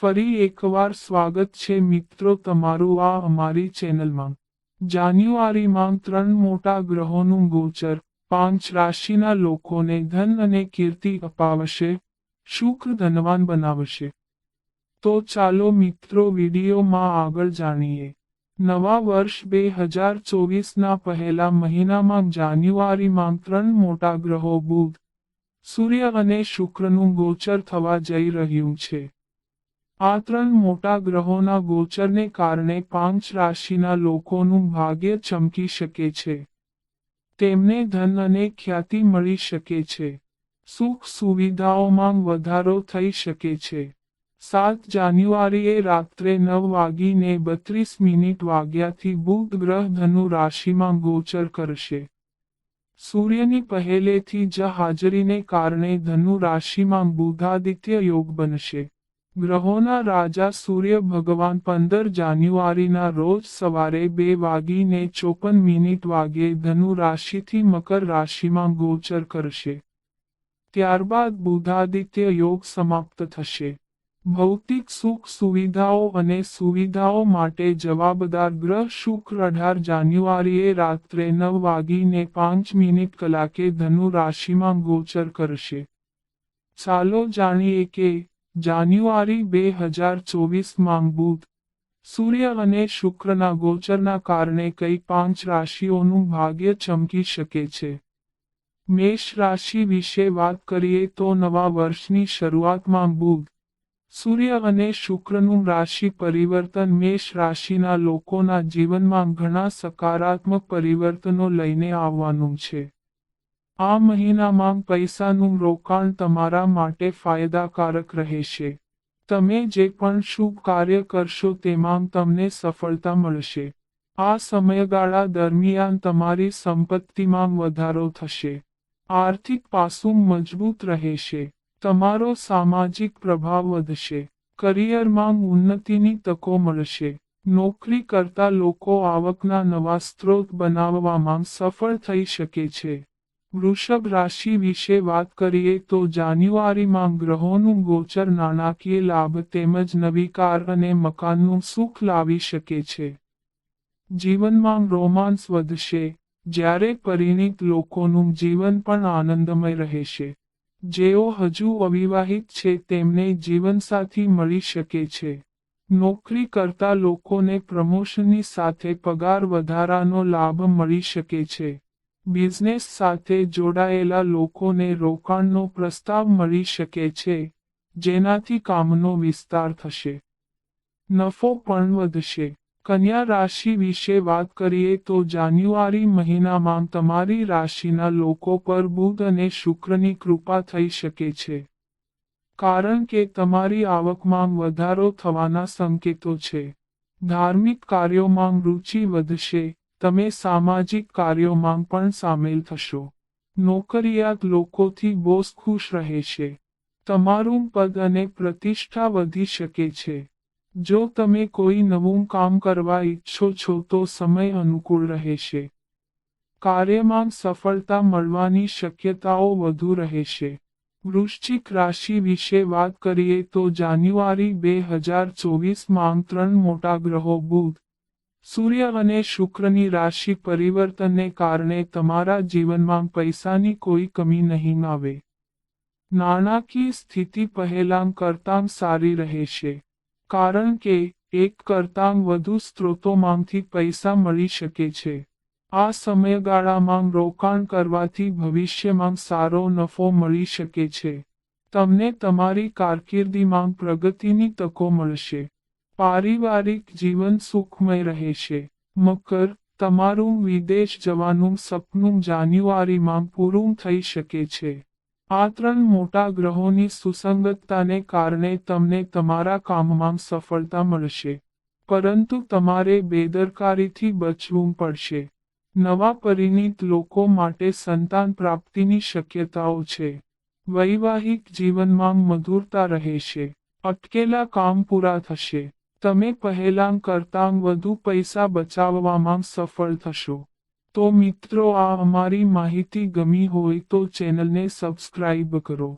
ફરી એકવાર સ્વાગત છે મિત્રો તમારું આ અમારી ચેનલમાં. જાન્યુઆરીમાં ત્રણ મોટા ગ્રહોનું ગોચર, પાંચ રાશિના લોકોને ધન અને કીર્તિ અપાવશે, શુક્ર ધનવાન બનાવશે. તો ચાલો મિત્રો વિડીયોમાં આગળ જાણીએ. નવા વર્ષ બે હજાર ચોવીસના પહેલા મહિનામાં જાન્યુઆરીમાં ત્રણ મોટા ગ્રહો બુધ, સૂર્ય અને શુક્રનું ગોચર થવા જઈ રહ્યું છે. આ ત્રણ મોટા ગ્રહોના ગોચરને કારણે પાંચ રાશિના લોકોનું ભાગ્ય ચમકી શકે છે. તેમને ધન અને ખ્યાતિ મળી શકે છે. સુખ સુવિધાઓમાં વધારો થઈ શકે છે. સાત જાન્યુઆરીએ રાત્રે નવ વાગીને બત્રીસ મિનિટ વાગ્યાથી બુધ ગ્રહ ધનુ રાશિમાં ગોચર કરશે. સૂર્યની પહેલેથી જ હાજરીને કારણે ધનુ રાશિમાં બુધાદિત્ય યોગ બનશે. ગ્રહોના રાજા સૂર્ય ભગવાન પંદર જાન્યુઆરીના રોજ સવારે બે વાગીને ચોપન મિનિટ વાગે ધનુ રાશિથી મકર રાશિમાં ગોચર કરશે. ત્યારબાદ બુધાદિત્ય યોગ સમાપ્ત થશે. ભૌતિક સુખ સુવિધાઓ અને સુવિધાઓ માટે જવાબદાર ગ્રહ શુક્ર અઢાર જાન્યુઆરીએ રાત્રે નવ વાગીને પાંચ મિનિટ કલાકે ધનુ રાશિમાં ગોચર કરશે. ચાલો જાણીએ કે જાન્યુઆરી બે હજાર ચોવીસમાં બુધ, સૂર્ય અને શુક્રના ગોચરના કારણે કઈ પાંચ રાશિઓનું ભાગ્ય ચમકી શકે છે? મેષ રાશિ વિશે વાત કરીએ તો નવા વર્ષની શરૂઆતમાં બુધ, સૂર્ય અને શુક્રનું રાશિ પરિવર્તન મેષ રાશિના લોકોના જીવનમાં ઘણા સકારાત્મક પરિવર્તનો લઈને આવવાનું છે. આ મહિનામાં પૈસાનું રોકાણ તમારા માટે ફાયદાકારક રહેશે. તમે જે પણ શુભ કાર્ય કરશો તેમાં તમને સફળતા મળશે. આ સમયગાળા દરમિયાન તમારી સંપત્તિમાં વધારો થશે. આર્થિક પાસું મજબૂત રહેશે. તમારો સામાજિક પ્રભાવ વધશે. કરિયરમાં ઉન્નતિની તકો મળશે. નોકરી કરતા લોકો આવકના નવા સ્ત્રોત બનાવવામાં સફળ થઈ શકે છે. વૃષભ રાશિ વિશે વાત કરીએ તો જાન્યુઆરીમાં ગ્રહોનું ગોચર નાણાકીય લાભ તેમજ નવી કાર અને મકાનનું સુખ લાવી શકે છે. જીવનમાં રોમાંસ વધશે, જ્યારે પરિણીત લોકોનું જીવન પણ આનંદમય રહેશે. જેઓ હજુ અવિવાહિત છે તેમને જીવનસાથી મળી શકે છે. નોકરી કરતા લોકોને પ્રમોશનની સાથે પગાર વધારાનો લાભ મળી શકે છે. બિઝનેસ સાથે જોડાયેલા લોકોને રોકાણનો પ્રસ્તાવ મળી શકે છે, જેનાથી કામનો વિસ્તાર થશે. નફો પણ વધશે. કન્યા રાશિ વિશે વાત કરીએ તો જાન્યુઆરી મહિનામાં તમારી રાશિના લોકો પર બુધ અને શુક્રની કૃપા થઈ શકે છે. કારણ કે તમારી આવકમાં વધારો થવાના સંકેતો છે. ધાર્મિક કાર્યોમાં રુચિ વધશે તમે સામાજિક કાર્યોમાં પણ સામેલ થશો. નોકરિયાત લોકોથી બોસ ખુશ રહેશે તમારું પદ અને પ્રતિષ્ઠા વધી શકે છે. જો તમે કોઈ નવું કામ કરવા ઈચ્છો છો તો સમય અનુકૂળ રહેશે કાર્યમાં સફળતા મળવાની શક્યતાઓ વધુ રહેશે વૃશ્ચિક રાશિ વિશે વાત કરીએ તો જાન્યુઆરી બે હજાર ચોવીસમાં ત્રણ મોટા ગ્રહો બુધ સૂર્ય અને શુક્રની રાશિ પરિવર્તનને કારણે તમારા જીવનમાં પૈસાની કોઈ કમી નહીં આવે. નાણાકીય સ્થિતિ પહેલાં કરતાં સારી રહેશે, કારણ કે એક કરતાં વધુ સ્ત્રોતોમાંથી પૈસા મળી શકે છે. આ સમયગાળામાં રોકાણ કરવાથી ભવિષ્યમાં સારો નફો મળી શકે છે. તમને તમારી કારકિર્દીમાં પ્રગતિની તકો મળશે. પારિવારિક જીવન સુખમય રહેશે. મકર, તમારું વિદેશ જવાનું સપનું જાન્યુઆરીમાં પૂરું થઈ શકે છે. આ ત્રણ મોટા ગ્રહોની સુસંગતતાને કારણે તમને તમારા કામમાં સફળતા મળશે. પરંતુ તમારે બેદરકારીથી બચવું પડશે. નવા પરિણીત લોકો માટે સંતાન પ્રાપ્તિની શક્યતાઓ છે. વૈવાહિક જીવનમાં મધુરતા રહેશે. અટકેલા કામ પૂરા થશે. તમે પહેલાં કરતાં વધુ પૈસા બચાવવામાં સફળ થશો. તો મિત્રો, આ અમારી માહિતી ગમી હોય તો ચેનલને સબસ્ક્રાઇબ કરો.